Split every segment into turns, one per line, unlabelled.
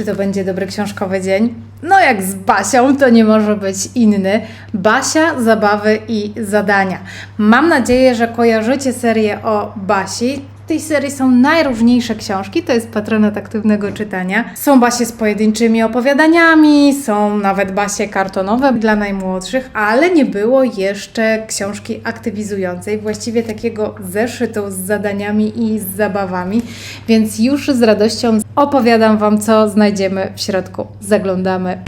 Czy to będzie dobry książkowy dzień? No jak z Basią, to nie może być inny. Basia, zabawy i zadania. Mam nadzieję, że kojarzycie serię o Basi. Tej serii są najróżniejsze książki, to jest patronat aktywnego czytania. Są basie z pojedynczymi opowiadaniami, są nawet basie kartonowe dla najmłodszych, ale nie było jeszcze książki aktywizującej, właściwie takiego zeszytu z zadaniami i z zabawami, więc już z radością opowiadam Wam, co znajdziemy w środku. Zaglądamy.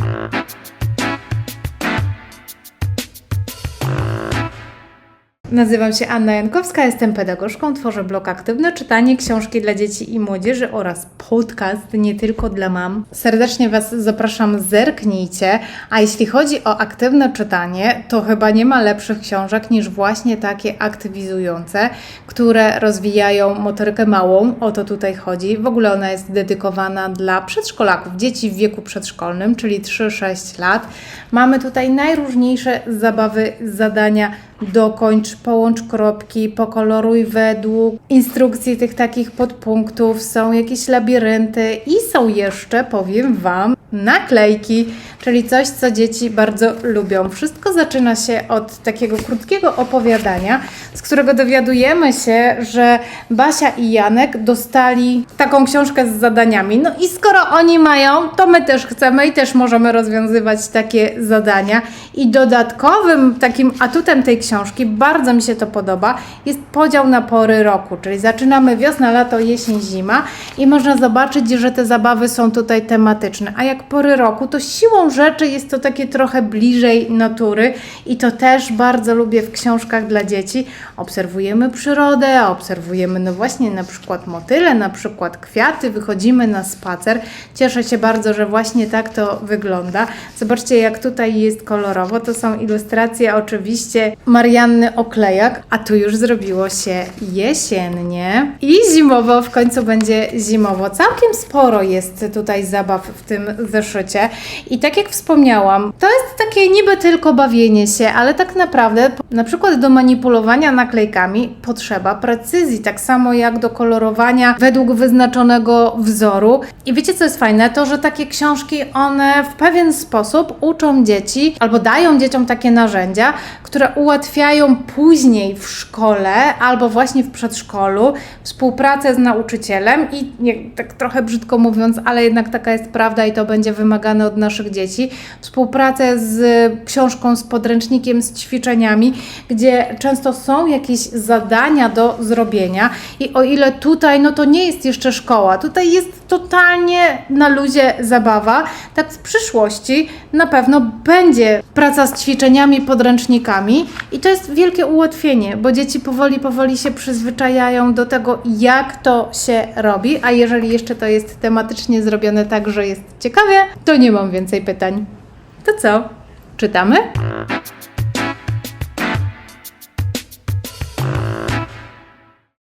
Nazywam się Anna Jankowska, jestem pedagogzką, tworzę blog Aktywne Czytanie, książki dla dzieci i młodzieży oraz podcast nie tylko dla mam. Serdecznie Was zapraszam, zerknijcie. A jeśli chodzi o aktywne czytanie, to chyba nie ma lepszych książek niż właśnie takie aktywizujące, które rozwijają motorykę małą. O to tutaj chodzi. W ogóle ona jest dedykowana dla przedszkolaków, dzieci w wieku przedszkolnym, czyli 3-6 lat. Mamy tutaj najróżniejsze zabawy, zadania dokończ, połącz kropki, pokoloruj według instrukcji tych takich podpunktów, są jakieś labirynty i są jeszcze, powiem Wam, naklejki, czyli coś, co dzieci bardzo lubią. Wszystko zaczyna się od takiego krótkiego opowiadania, z którego dowiadujemy się, że Basia i Janek dostali taką książkę z zadaniami. No i skoro oni mają, to my też chcemy i też możemy rozwiązywać takie zadania. I dodatkowym takim atutem tej książki, bardzo mi się to podoba, jest podział na pory roku, czyli zaczynamy wiosna, lato, jesień, zima i można zobaczyć, że te zabawy są tutaj tematyczne. A jak pory roku, to siłą rzeczy jest to takie trochę bliżej natury i to też bardzo lubię w książkach dla dzieci. Obserwujemy przyrodę, obserwujemy no właśnie na przykład motyle, na przykład kwiaty, wychodzimy na spacer. Cieszę się bardzo, że właśnie tak to wygląda. Zobaczcie jak tutaj jest kolorowo, to są ilustracje oczywiście Marianny Oklejak, a tu już zrobiło się jesiennie i zimowo, w końcu będzie zimowo. Całkiem sporo jest tutaj zabaw w tym zeszycie i tak jak wspomniałam, to jest takie niby tylko bawienie się, ale tak naprawdę na przykład do manipulowania naklejkami potrzeba precyzji, tak samo jak do kolorowania według wyznaczonego wzoru. I wiecie co jest fajne? To, że takie książki one w pewien sposób uczą dzieci albo dają dzieciom takie narzędzia, które ułatwiają później w szkole albo właśnie w przedszkolu współpracę z nauczycielem i nie, tak trochę brzydko mówiąc, ale jednak taka jest prawda i to będzie wymagane od naszych dzieci. Współpracę z książką, z podręcznikiem, z ćwiczeniami, gdzie często są jakieś zadania do zrobienia i o ile tutaj, no to nie jest jeszcze szkoła, tutaj jest totalnie na luzie zabawa, tak w przyszłości na pewno będzie praca z ćwiczeniami, podręcznikami i to jest wielkie ułatwienie, bo dzieci powoli, powoli się przyzwyczajają do tego, jak to się robi, a jeżeli jeszcze to jest tematycznie zrobione tak, że jest ciekawie, to nie mam więcej pytań. To co? Czytamy?